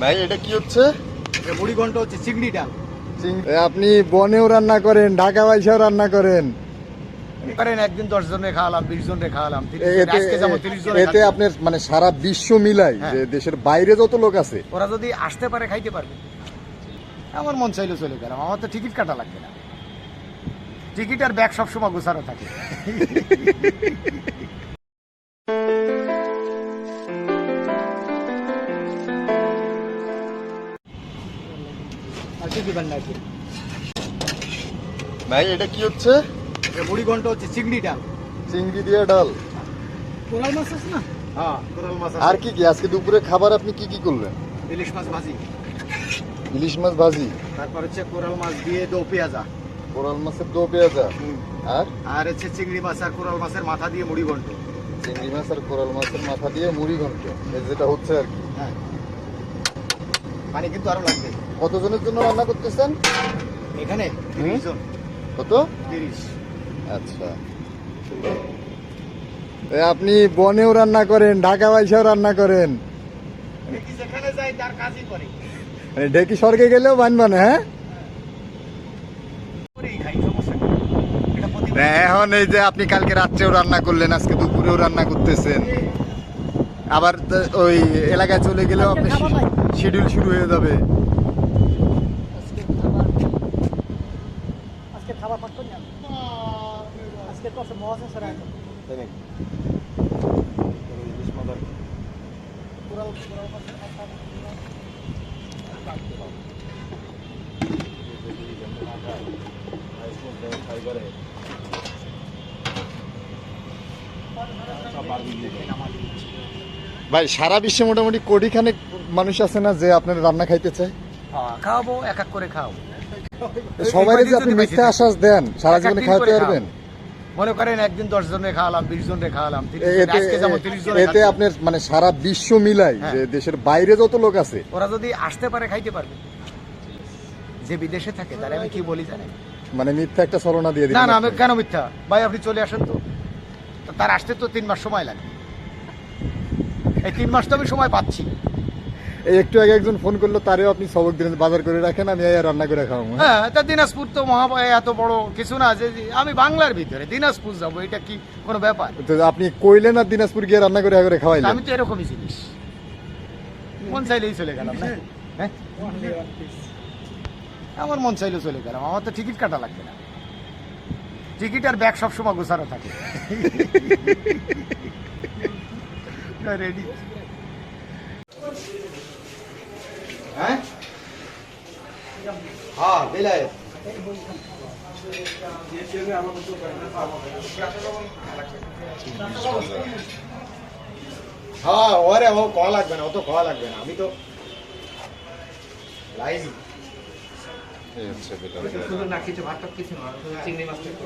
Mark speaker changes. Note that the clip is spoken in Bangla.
Speaker 1: ভাই এটা কি হচ্ছে?
Speaker 2: হচ্ছে চিংড়িটা
Speaker 1: চিং- আপনি বনেও রান্না করেন ঢাকা বাইসাও রান্না করেন।
Speaker 2: করেন একদিন দশ জনে খাওয়ালাম বিশ জনে খাওয়ালাম
Speaker 1: এতে
Speaker 2: যেমন তিরিশ জনে
Speaker 1: এতে আপনার মানে সারা বিশ্ব মিলাই
Speaker 2: হ্যাঁ।
Speaker 1: যে দেশের বাইরে যত লোক আছে।
Speaker 2: ওরা যদি আসতে পারে খাইতে পারবে। আমার মন চাইলে চলে গেলাম আমার তো টিকিট কাটা লাগবে না। টিকিট আর ব্যাগ সবসময় গোছানো থাকে।
Speaker 1: ভাই এটা কি হচ্ছে?
Speaker 2: মুড়ি ঘন্ট হচ্ছে চিংড়িটা
Speaker 1: চিংড়ি দিয়ে ডাল।
Speaker 2: কোরাল মাছ আছে না? হ্যাঁ কোরাল মাছ
Speaker 1: আর কি কি? আজকে দুপুরে খাবার আপনি কি কি করলেন?
Speaker 2: ইলিশ মাছ ভাজি।
Speaker 1: ইলিশ মাছ ভাজি?
Speaker 2: তারপর হচ্ছে কোরাল মাছ দিয়ে দো পেঁয়াজা।
Speaker 1: কোরাল মাছের দো পেঁয়াজা? আর?
Speaker 2: আর হচ্ছে চিংড়ি মাছ আর কোরাল মাছের মাথা দিয়ে মুড়ি ঘন্ট।
Speaker 1: চিংড়ি মাছ আর কোরাল মাছের মাথা দিয়ে মুড়ি ঘন্ট। যেটা হচ্ছে আর কি।
Speaker 2: হ্যাঁ। পানি কিন্তু আরও লাগবে।
Speaker 1: কতজনের জন্য রান্না করতেছেন?
Speaker 2: এখানে
Speaker 1: কত?
Speaker 2: তিরিশ।
Speaker 1: আচ্ছা। আপনি বনেও রান্না করেন ঢাকা বাইসাও রান্না করেন।
Speaker 2: যেখানে যাই তার কাজই করে।
Speaker 1: মানে ঢেকি স্বর্গে গেলেও বানবান হ্যাঁ? এখন এই যে আপনি কালকে রাত্রেও রান্না করলেন আজকে দুপুরেও রান্না করতেছেন। আবার তো ওই এলাকায় চলে গেলেও আপনি শিডিউল শুরু হয়ে যাবে।
Speaker 3: খাবার পাক করি না আজকে কত পুরাল মাছের মাথা
Speaker 1: ভাই সারা বিশ্বে মোটামুটি কোটিখানেক মানুষ আছে না যে আপনার রান্না খাইতে চায়?
Speaker 2: হ্যাঁ, খাওয়াবো এক এক করে খাও
Speaker 1: সবাই যে আপনি
Speaker 2: যদি
Speaker 1: মিথ্যা আশ্বাস দেন সারা জীবনে খাওয়াতে পারবেন।
Speaker 2: মনে করেন একদিন দশ জনে খাওয়ালাম বিশ জনে খাওয়ালাম
Speaker 1: এতে। আপনার মানে সারা বিশ্ব মিলাই
Speaker 2: হ্যাঁ।
Speaker 1: যে দেশের বাইরে যত লোক আছে।
Speaker 2: ওরা যদি আসতে পারে খাইতে পারবে। যে বিদেশে থাকে তাহলে আমি কি বলি জানেন?
Speaker 1: মানে মিথ্যা একটা ছলনা দিয়ে
Speaker 2: না না আমি কেন মিথ্যা? ভাই আপনি চলে আসেন তো তার আসতে তো তিন মাস সময় লাগে। এই তিন মাস তো আমি সময় পাচ্ছি।
Speaker 1: একটু আগে একজন ফোন করল তারেও আপনি সবক দিলেন বাজার করে রাখেন আমি রান্না করে খাওয়াবো হ্যাঁ?
Speaker 2: হ্যাঁ তা দিনাজপুর তো মহা এত বড় কিছু না যে যে আমি বাংলার ভিতরে দিনাজপুর যাব এটা কি কোনো ব্যাপার?
Speaker 1: তো আপনি কইলেন আর দিনাজপুর গিয়ে রান্না করে করে খাওয়াইলেন?
Speaker 2: আমি তো এরকমই জিনিস। মন চাইলেই চলে গেলাম না? হ্যাঁ? আমার মন চাইলেও চলে গেলাম আমার তো টিকিট কাটা লাগবে না। টিকিট আর ব্যাগ সবসময় গোছানো থাকে। রেডি হ্যাঁ হ্যাঁ বেলায় হ্যাঁ ওরে ও খাওয়া লাগবে না ও তো খাওয়া লাগবে না আমি তো লাইন
Speaker 1: এই হচ্ছে ব্যাপার।
Speaker 4: শুধু না কিছু ভাত কিছু না চিংড়ি একটু।